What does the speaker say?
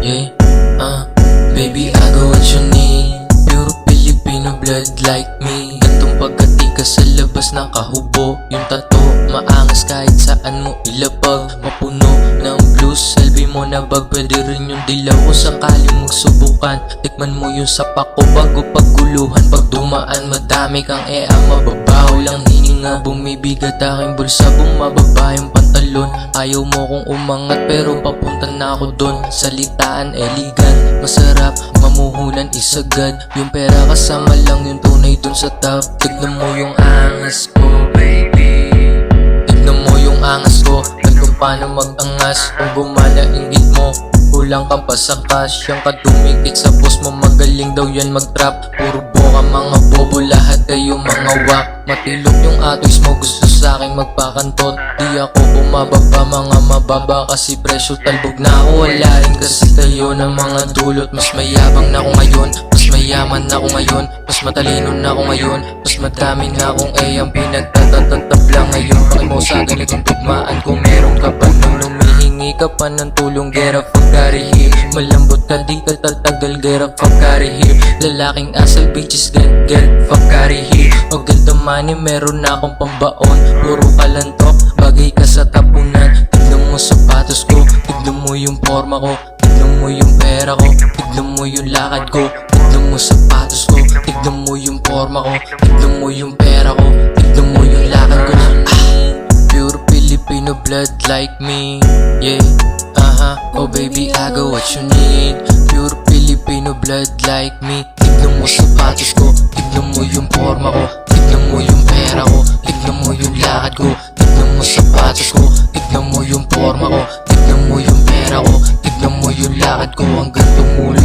Yeah, uh, baby, I got what you need. Pure Filipino blood like me. Gantong pagkatika sa labas nakahubo. Yung tato, maangas kahit saan mo ilapag. Mapuno ng blues, salvi mo na bag. Pwede rin yung dilaw kung sakaling magsubukan Tikman mo yung sapak ko bago pagkuluhan. Pag dumaan, madami kang ea Mababaw lang hininga. Bumibigat aking bulsa, bumababa yung pantalon. Ayaw mo kong umangat pero papunta na ako dun Salitaan, eligan, masarap Mamuhunan, isagad. Yung pera kasama lang yung tunay dun sa top. Tignan mo yung angas ko, baby. Tignan mo yung angas ko Kung paano mag-angas. Kung gumana ingit mo Kulang kang pa sa cash Yung kadumikit sa boss mo Magaling daw yan mag-trap. Puro boka mga bobo Lahat kayo mga wak Matilok yung atoys mo Gusto sa akin magpakantot. Di ako bumababa Mga mababa Kasi presyo talbog na ako. Wala rin kasi kayo ng mga dulot. Mas mayabang na ako ngayon Mas mayaman na ako ngayon. Mas matalino na ako ngayon Mas madami na akong eh Ang pinagtatatatap lang ngayon. Bakit mo sa ganitong tugmaan Kung meron ka pa nung lumihingi ka pa ng tulong? Get a fuck out here Malambot ka di ka tatagal Get fuck out here Lalaking asal bitches get get fuck out of here O ganda money meron na akong pambaon. Puro kalantok Bagay ka sa tapunan. Tignan mo sapatos ko Tignan mo yung forma ko. Tignan mo yung pera ko Tignan mo yung lakad ko. Tignan mo sapatos ko Tignan mo yung forma ko. Tignan mo yung pera ko Tignan mo yung lakad ko. Ah, Pure Filipino blood like me Yeah, uh-huh Oh baby, I got what you need. Pure Filipino blood like me. Tignan mo sapatos ko. Tignan mo yung forma ko. Tignan mo yung pera ko. Tignan mo yung lakad ko. Tignan mo sapatos ko. Tignan mo yung forma ko. Tignan mo yung pera ko. Tignan mo yung lakad ko. Hanggang ang laway mo